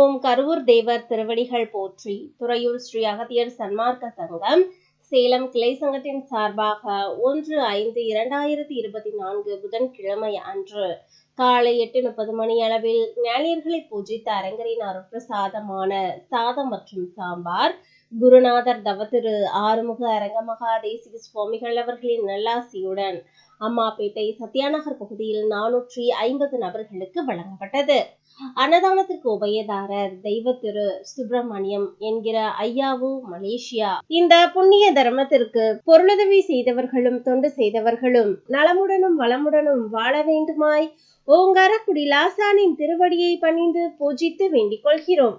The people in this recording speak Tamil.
ஓம் கருவூர் தேவர் திருவடிகள் போற்றி துறையூர் ஸ்ரீ அகத்தியர் சன்மார்க்க சங்கம் சேலம் கிளை சங்கத்தின் சார்பாக ஒன்று ஐந்து இரண்டாயிரத்தி இருபத்தி நான்கு புதன்கிழமை அன்று காலை எட்டு முப்பது மணி அளவில் ஞானியர்களை பூஜித்த அரங்கரின் அருட்பிரசாதமான சாதம் மற்றும் சாம்பார். குருநாதர் தவத்திரு ஆறுமுக அரங்கமகா தேசிக சுவாமிகள் அவர்களின் நல்லாசியுடன் அம்மாப்பேட்டை சத்யாநகர் பகுதியில் நானூற்றி ஐம்பது நபர்களுக்கு வழங்கப்பட்டது. அன்னதானத்திற்கு உபயதாரர் தெய்வ திரு சுப்பிரமணியம் என்கிற ஐயாவு மலேசியா. இந்த புண்ணிய தர்மத்திற்கு பொருளுதவி செய்தவர்களும் தொண்டு செய்தவர்களும் நலமுடனும் வளமுடனும் வாழ வேண்டுமாய் ஓங்காரக்குடி லாசானின் திருவடியை பணிந்து பூஜித்து வேண்டிக் கொள்கிறோம்.